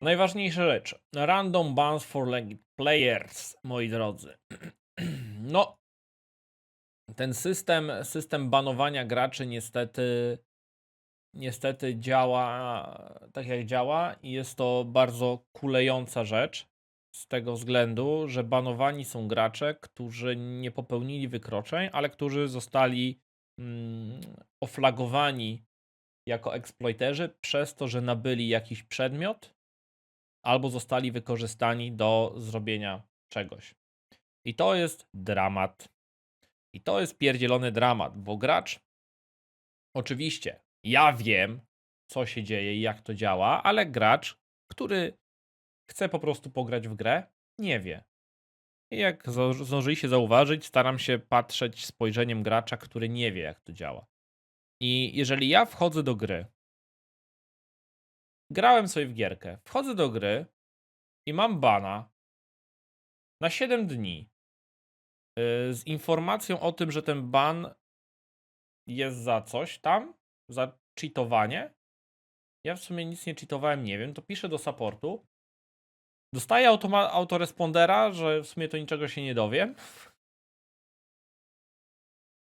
Najważniejsza rzecz. Random bans for players, moi drodzy. No, ten system, system banowania graczy niestety, niestety działa tak jak działa i jest to bardzo kulejąca rzecz. Z tego względu, że banowani są gracze, którzy nie popełnili wykroczeń, ale którzy zostali mm, oflagowani jako eksploiterzy przez to, że nabyli jakiś przedmiot albo zostali wykorzystani do zrobienia czegoś. I to jest dramat. I to jest pierdzielony dramat, bo gracz, oczywiście, ja wiem, co się dzieje i jak to działa, ale gracz, który chce po prostu pograć w grę, nie wie. I jak zdąży- zdążyliście zauważyć, staram się patrzeć spojrzeniem gracza, który nie wie, jak to działa. I jeżeli ja wchodzę do gry, grałem sobie w gierkę, wchodzę do gry i mam bana na 7 dni yy, z informacją o tym, że ten ban jest za coś tam, za cheatowanie. Ja w sumie nic nie cheatowałem, nie wiem, to piszę do supportu. Dostaję autorespondera, że w sumie to niczego się nie dowiem.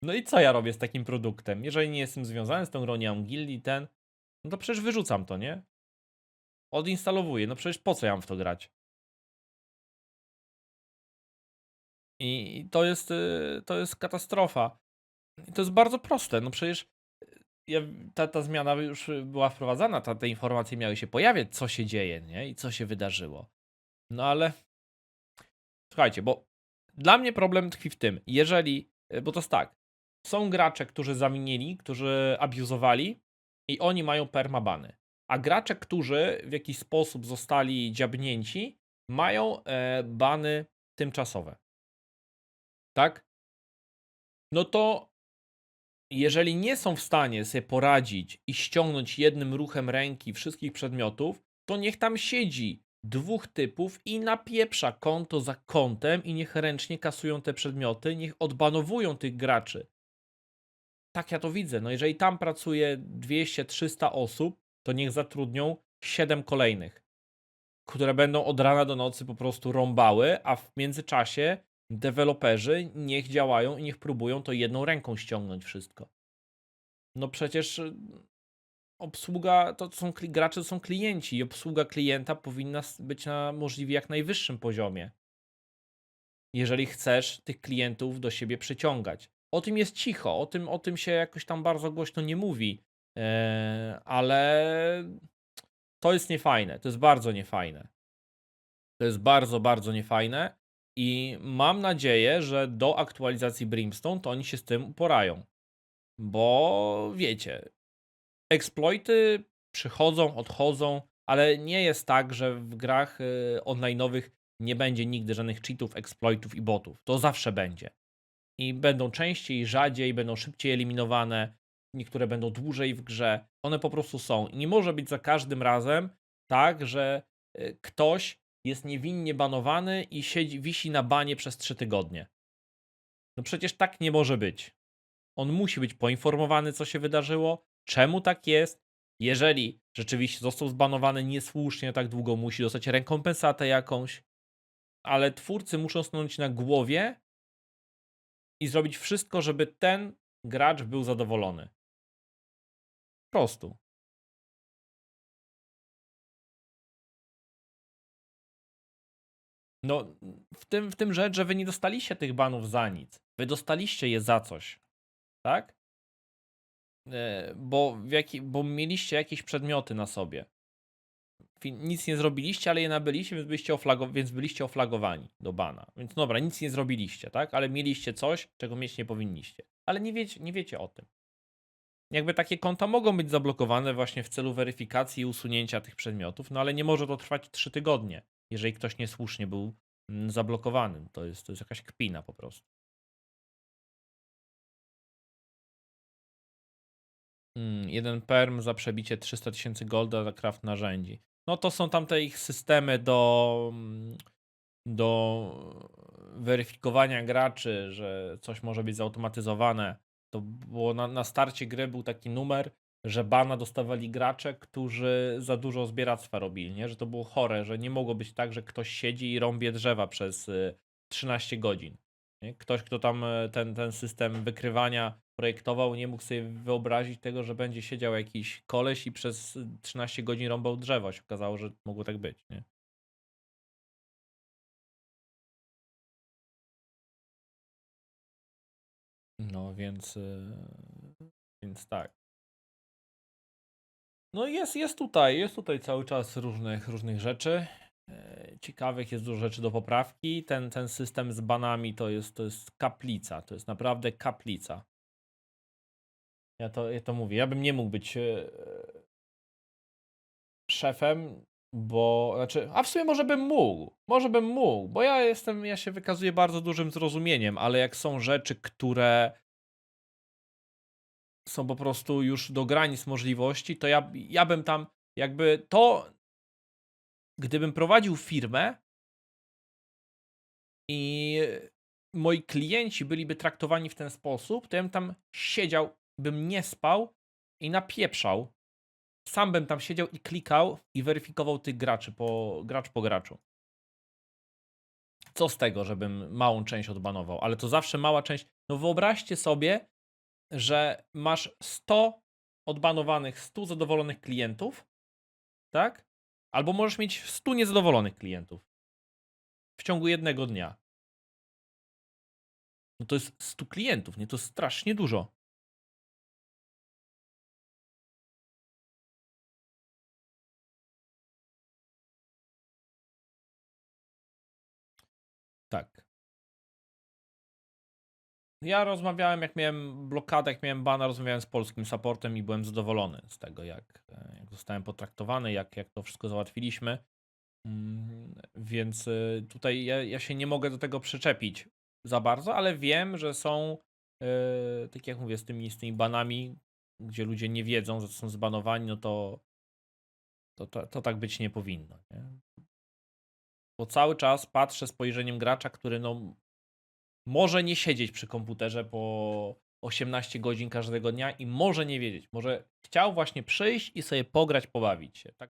No i co ja robię z takim produktem? Jeżeli nie jestem związany z tą grą, nie gildii, ten, no to przecież wyrzucam to, nie? Odinstalowuję, no przecież po co ja mam w to grać? I to jest, y, to jest katastrofa. I to jest bardzo proste, no przecież y, ja, ta, ta zmiana już była wprowadzana, ta, te informacje miały się pojawiać, co się dzieje, nie? I co się wydarzyło. No ale słuchajcie, bo dla mnie problem tkwi w tym, jeżeli, y, bo to jest tak, są gracze, którzy zawinili, którzy abuzowali i oni mają permabany. A gracze, którzy w jakiś sposób zostali dziabnięci, mają e, bany tymczasowe. Tak? No to jeżeli nie są w stanie sobie poradzić i ściągnąć jednym ruchem ręki wszystkich przedmiotów, to niech tam siedzi dwóch typów i napieprza konto za kontem i niech ręcznie kasują te przedmioty, niech odbanowują tych graczy. Tak ja to widzę. No jeżeli tam pracuje 200-300 osób, to niech zatrudnią 7 kolejnych, które będą od rana do nocy po prostu rąbały, a w międzyczasie deweloperzy niech działają i niech próbują to jedną ręką ściągnąć wszystko. No przecież y, obsługa to są gracze, to są klienci i obsługa klienta powinna być na możliwie jak najwyższym poziomie. Jeżeli chcesz tych klientów do siebie przyciągać. O tym jest cicho, o tym, o tym się jakoś tam bardzo głośno nie mówi, ale to jest niefajne, to jest bardzo niefajne. To jest bardzo, bardzo niefajne i mam nadzieję, że do aktualizacji Brimstone to oni się z tym uporają. Bo wiecie, exploity przychodzą, odchodzą, ale nie jest tak, że w grach y, online'owych nie będzie nigdy żadnych cheatów, exploitów i botów. To zawsze będzie. I będą częściej, rzadziej, będą szybciej eliminowane. Niektóre będą dłużej w grze. One po prostu są. I nie może być za każdym razem tak, że y, ktoś jest niewinnie banowany i siedzi, wisi na banie przez 3 tygodnie. No przecież tak nie może być. On musi być poinformowany, co się wydarzyło, czemu tak jest. Jeżeli rzeczywiście został zbanowany niesłusznie tak długo, musi dostać rekompensatę jakąś. Ale twórcy muszą stanąć na głowie i zrobić wszystko, żeby ten gracz był zadowolony. Prostu. No, w tym, w tym rzecz, że wy nie dostaliście tych banów za nic. Wy dostaliście je za coś. Tak? E, Bo, jaki, bo mieliście jakieś przedmioty na sobie. Nic nie zrobiliście, ale je nabyliście, więc byliście, oflago- więc byliście oflagowani do bana. Więc dobra, nic nie zrobiliście, tak? Ale mieliście coś, czego mieć nie powinniście. Ale nie wiecie, nie wiecie o tym. Jakby takie konta mogą być zablokowane właśnie w celu weryfikacji i usunięcia tych przedmiotów, no ale nie może to trwać 3 tygodnie, jeżeli ktoś niesłusznie był mm, zablokowany. To jest, to jest jakaś kpina po prostu. Mm, jeden perm za przebicie 300 tysięcy golda za craft narzędzi. No to są tamte ich systemy do, mm, do weryfikowania graczy, że coś może być zautomatyzowane. To było na, na starcie gry był taki numer, że bana dostawali gracze, którzy za dużo zbieractwa robili, nie? Że to było chore, że nie mogło być tak, że ktoś siedzi i rąbie drzewa przez y, 13 godzin. Nie? Ktoś, kto tam e, ten, ten system wykrywania projektował, nie mógł sobie wyobrazić tego, że będzie siedział jakiś koleś i przez 13 godzin rąbał drzewa. Się okazało, że mogło tak być, nie? No więc, y, więc tak. No jest, jest tutaj, jest tutaj cały czas różnych, różnych rzeczy. e, Ciekawych jest dużo rzeczy do poprawki. Ten, ten system z banami to jest, to jest kaplica. To jest naprawdę kaplica. Ja to, ja to mówię. Ja bym nie mógł być e, szefem, bo znaczy, a w sumie może bym mógł. Może bym mógł, bo ja jestem, ja się wykazuję bardzo dużym zrozumieniem, ale jak są rzeczy, które są po prostu już do granic możliwości, to ja, ja bym tam jakby to, gdybym prowadził firmę i moi klienci byliby traktowani w ten sposób, to ja bym tam siedział, bym nie spał i napieprzał. Sam bym tam siedział i klikał i weryfikował tych graczy po, gracz po graczu. Co z tego, żebym małą część odbanował, ale to zawsze mała część. No wyobraźcie sobie, że masz 100 odbanowanych, 100 zadowolonych klientów, tak? Albo możesz mieć 100 niezadowolonych klientów w ciągu jednego dnia. No to jest 100 klientów, nie? To strasznie dużo. Tak. Ja rozmawiałem, jak miałem blokadę, jak miałem bana, rozmawiałem z polskim supportem i byłem zadowolony z tego, jak, e, jak zostałem potraktowany, jak, jak to wszystko załatwiliśmy. Mm, Więc y, tutaj ja, ja się nie mogę do tego przyczepić za bardzo, ale wiem, że są, y, tak jak mówię, z tymi, z tymi banami, gdzie ludzie nie wiedzą, że są zbanowani, no to, to, to, to tak być nie powinno. Nie? Bo cały czas patrzę spojrzeniem gracza, który no, może nie siedzieć przy komputerze po 18 godzin każdego dnia i może nie wiedzieć. Może chciał właśnie przyjść i sobie pograć, pobawić się. Tak